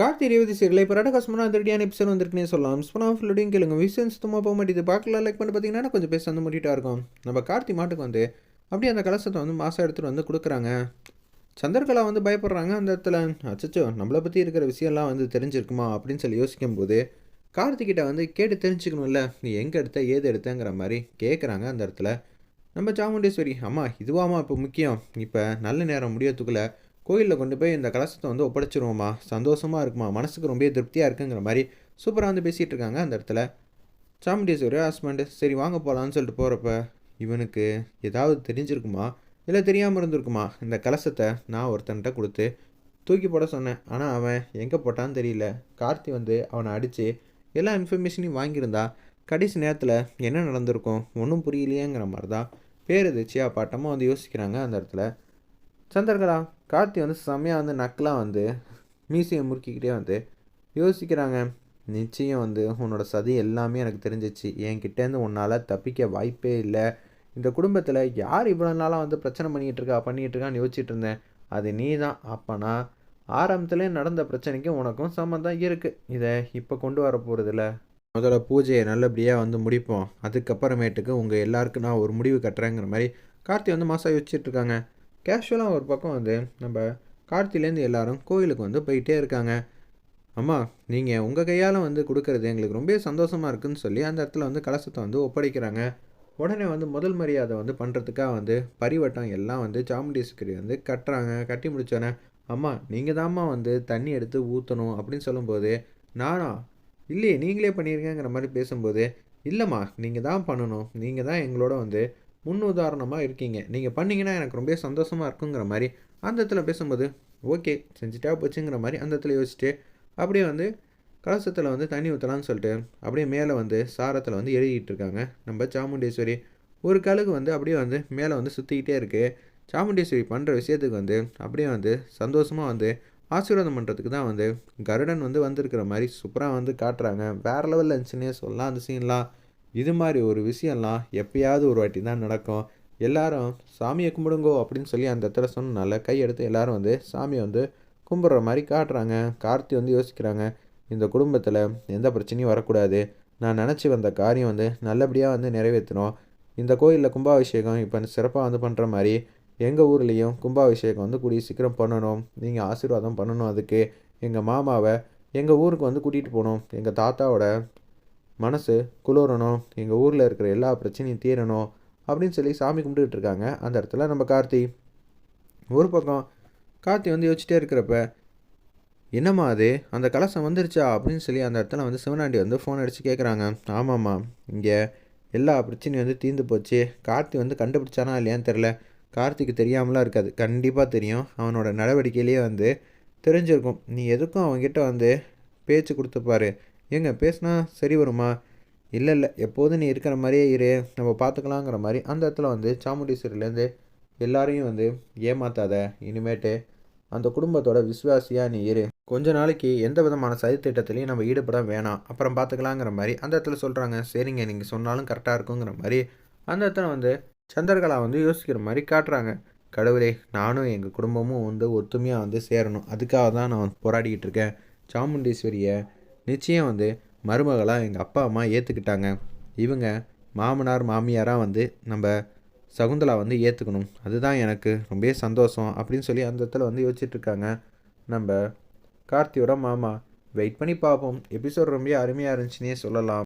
Karthi Revathi serial. இப்போ ரடகாசமான அதிரடியான episode வந்திருக்குனே சொல்லலாம். ஸ்பனா ஃபுல்லோடையும் கேளுங்க. விஷயம் சுத்தமாக போக மாட்டேது பார்க்கலாம். லைக் பண்ணி பார்த்தீங்கன்னா கொஞ்சம் பேச வந்து முடிட்டா இருக்கும். நம்ம கார்த்தி மாட்டுக்கு வந்து அப்படியே அந்த கலசத்தை வந்து மாதம் எடுத்துகிட்டு வந்து கொடுக்குறாங்க. சந்திரகலா வந்து பயப்படுறாங்க. அந்த இடத்துல அச்சச்சோ நம்மளை பற்றி இருக்கிற விஷயம்லாம் வந்து தெரிஞ்சிருக்குமா? அப்படின்னு சொல்லி யோசிக்கும் போது கார்த்திகிட்ட வந்து கேட்டு தெரிஞ்சுக்கணும்ல. நீ எங்கே எடுத்த ஏது எடுத்தங்கிற மாதிரி கேட்குறாங்க அந்த இடத்துல. நம்ம சாமுண்டேஸ்வரி அம்மா இதுவாம்மா இப்போ முக்கியம். இப்போ நல்ல நேரம் முடியறதுக்குள்ளே கோயிலில் கொண்டு போய் இந்த கலசத்தை வந்து ஒப்படைச்சிருவோமா? சந்தோஷமாக இருக்குமா? மனசுக்கு ரொம்ப திருப்தியாக இருக்குங்கிற மாதிரி சூப்பராக வந்து பேசிகிட்டு இருக்காங்க அந்த இடத்துல. சாமுண்டீஸ்வரி ஹஸ்பண்டு சரி வாங்க போகலான்னு சொல்லிட்டு போகிறப்ப இவனுக்கு ஏதாவது தெரிஞ்சிருக்குமா? இல்லை தெரியாமல் இருந்திருக்குமா? இந்த கலசத்தை நான் ஒருத்தன்கிட்ட கொடுத்து தூக்கி போட சொன்னேன். ஆனால் அவன் எங்கே போட்டான்னு தெரியல. கார்த்தி வந்து அவனை அடித்து எல்லா இன்ஃபர்மேஷனையும் வாங்கியிருந்தா. கடைசி நேரத்தில் என்ன நடந்திருக்கும்? ஒன்றும் புரியலையேங்கிற மாதிரி தான் பேரதிர்ச்சியாக பாட்டமாக வந்து யோசிக்கிறாங்க அந்த இடத்துல. சந்திரகலா கார்த்தி வந்து செம்மையாக வந்து நக்கலாக வந்து மியூசியம் முறுக்கிக்கிட்டே வந்து யோசிக்கிறாங்க. நிச்சயம் வந்து உன்னோட சதி எல்லாமே எனக்கு தெரிஞ்சிச்சு. என்கிட்டேருந்து உன்னால் தப்பிக்க வாய்ப்பே இல்லை. இந்த குடும்பத்தில் யார் இவ்வளோ நாளாக வந்து பிரச்சனை பண்ணிகிட்டு இருக்கா பண்ணிகிட்டு இருக்கான்னு யோசிச்சுட்டு இருந்தேன். அது நீ தான் அப்போனா ஆரம்பத்துலேயே நடந்த பிரச்சனைக்கும் உனக்கும் சம்மந்தம் இருக்குது இதை இப்போ கொண்டு வர போகிறதில்ல முதல்ல பூஜையை நல்லபடியாக வந்து முடிப்போம். அதுக்கப்புறமேட்டுக்கு உங்கள் எல்லாருக்கும் நான் ஒரு முடிவு கட்டுறேங்கிற மாதிரி கார்த்தி வந்து மாதம் யோசிச்சுட்ருக்காங்க கேஷுவலாக ஒரு பக்கம் வந்து நம்ம கார்த்திலேருந்து எல்லாரும் கோயிலுக்கு வந்து போயிட்டே இருக்காங்க. அம்மா நீங்கள் உங்கள் கையால் வந்து கொடுக்கறது எங்களுக்கு ரொம்ப சந்தோஷமாக இருக்குன்னு சொல்லி அந்த இடத்துல வந்து கலசத்தை வந்து ஒப்படைக்கிறாங்க. உடனே வந்து முதல் மரியாதை வந்து பண்ணுறதுக்காக வந்து பரிவட்டம் எல்லாம் வந்து சாமுண்டீஸ்வரி வந்து கட்டுறாங்க. கட்டி முடிச்சோன்னே அம்மா நீங்கள் தாம்மா வந்து தண்ணி எடுத்து ஊற்றணும் அப்படின்னு சொல்லும்போது நானா? இல்லையே நீங்களே பண்ணியிருக்கேங்கிற மாதிரி பேசும்போது இல்லைம்மா நீங்கள் தான் பண்ணணும். நீங்கள் தான் எங்களோட வந்து முன் உதாரணமாக இருக்கீங்க. நீங்கள் பண்ணீங்கன்னா எனக்கு ரொம்ப சந்தோஷமாக இருக்குங்கிற மாதிரி அந்த இடத்துல பேசும்போது ஓகே செஞ்சுட்டா போச்சுங்கிற மாதிரி அந்த இடத்துல யோசிச்சுட்டு அப்படியே வந்து கலசத்தில் வந்து தண்ணி ஊற்றலான்னு சொல்லிட்டு அப்படியே மேலே வந்து சாரத்தில் வந்து எழுதிட்டு இருக்காங்க. நம்ம சாமுண்டேஸ்வரி ஒரு கழுகு வந்து அப்படியே வந்து மேலே வந்து சுற்றிக்கிட்டே இருக்குது சாமுண்டேஸ்வரி பண்ணுற விஷயத்துக்கு வந்து அப்படியே வந்து சந்தோஷமாக வந்து ஆசீர்வாதம் பண்ணுறதுக்கு தான் வந்து கருடன் வந்து வந்திருக்கிற மாதிரி சூப்பராக வந்து காட்டுறாங்க. வேறு லெவலில் இருந்துச்சுன்னே சொல்லலாம் அந்த சீன்லாம் இது மாதிரி ஒரு விஷயம்லாம் எப்பயாவது ஒரு வாட்டி தான் நடக்கும். எல்லாரும் சாமியை கும்பிடுங்கோ அப்படின்னு சொல்லி அந்த இடத்துல சொன்னனால கையெடுத்து எல்லாரும் வந்து சாமியை வந்து கும்பிட்ற மாதிரி காட்டுறாங்க. கார்த்தி வந்து யோசிக்கிறாங்க இந்த குடும்பத்தில் எந்த பிரச்சனையும் வரக்கூடாது. நான் நினச்சி வந்த காரியம் வந்து நல்லபடியாக வந்து நிறைவேற்றணும். இந்த கோயிலில் கும்பாபிஷேகம் இப்போ சிறப்பாக வந்து பண்ணுற மாதிரி எங்கள் ஊர்லேயும் கும்பாபிஷேகம் வந்து கூடிய சீக்கிரம் பண்ணணும். நீங்கள் ஆசீர்வாதம் பண்ணணும் அதுக்கு. எங்கள் மாமாவை எங்கள் ஊருக்கு வந்து கூட்டிகிட்டு போகணும். எங்கள் தாத்தாவோட மனசு குளிரணும் எங்கள் ஊரில் இருக்கிற எல்லா பிரச்சனையும் தீரணும் அப்படின்னு சொல்லி சாமி கும்பிட்டுக்கிட்டு இருக்காங்க அந்த இடத்துல நம்ம கார்த்தி. ஒரு பக்கம் கார்த்தி வந்து யோசிச்சிட்டே இருக்கிறப்ப என்னம்மா அது? அந்த கலசம் வந்துருச்சா? அப்படின்னு சொல்லி அந்த இடத்துல வந்து சிவனாண்டி வந்து ஃபோன் அடித்து கேட்குறாங்க ஆமாம்மா இங்கே எல்லா பிரச்சனையும் வந்து தீர்ந்து போச்சு. கார்த்தி வந்து கண்டுபிடிச்சானா இல்லையான்னு தெரில கார்த்திக்கு தெரியாமலாம் இருக்காது. கண்டிப்பாக தெரியும். அவனோட நடவடிக்கையிலேயே வந்து தெரிஞ்சிருக்கும். நீ எதுக்கும் அவங்ககிட்ட வந்து பேச்சு கொடுத்துப்பாரு ஏங்க பேசுனா சரி வருமா? இல்லை இல்லை எப்போதும் நீ இருக்கிற மாதிரியே இரு நம்ம பார்த்துக்கலாங்கிற மாதிரி அந்த இடத்துல வந்து சாமுண்டீஸ்வரிலேருந்து எல்லாரையும் வந்து ஏமாத்தாத இனிமேட்டு அந்த குடும்பத்தோட விசுவாசியாக நீ இரு. கொஞ்ச நாளைக்கு எந்த விதமான சதித்திட்டத்துலையும் நம்ம ஈடுபட வேணாம். அப்புறம் பார்த்துக்கலாங்கிற மாதிரி அந்த இடத்துல சொல்கிறாங்க சரிங்க நீங்கள் சொன்னாலும் கரெக்டாக இருக்குங்கிற மாதிரி அந்த இடத்துல வந்து சந்திரகலா வந்து யோசிக்கிற மாதிரி காட்டுறாங்க. கடவுளே நானும் எங்கள் குடும்பமும் வந்து ஒத்துமையாக வந்து சேரணும். அதுக்காக தான் நான் போராடிக்கிட்டு இருக்கேன். சாமுண்டீஸ்வரியை நிச்சயம் வந்து மருமகளாக எங்கள் அப்பா அம்மா ஏற்றுக்கிட்டாங்க இவங்க மாமனார் மாமியாராக வந்து நம்ம சகுந்தலா வந்து ஏற்றுக்கணும் அதுதான் எனக்கு ரொம்ப சந்தோஷம் அப்படின்னு சொல்லி அந்த இடத்துல வந்து யோசிச்சுட்ருக்காங்க நம்ம கார்த்தியோட மாமா வெயிட் பண்ணி பார்ப்போம். எபிசோட் ரொம்ப அருமையாக இருந்துச்சுன்னே சொல்லலாம்.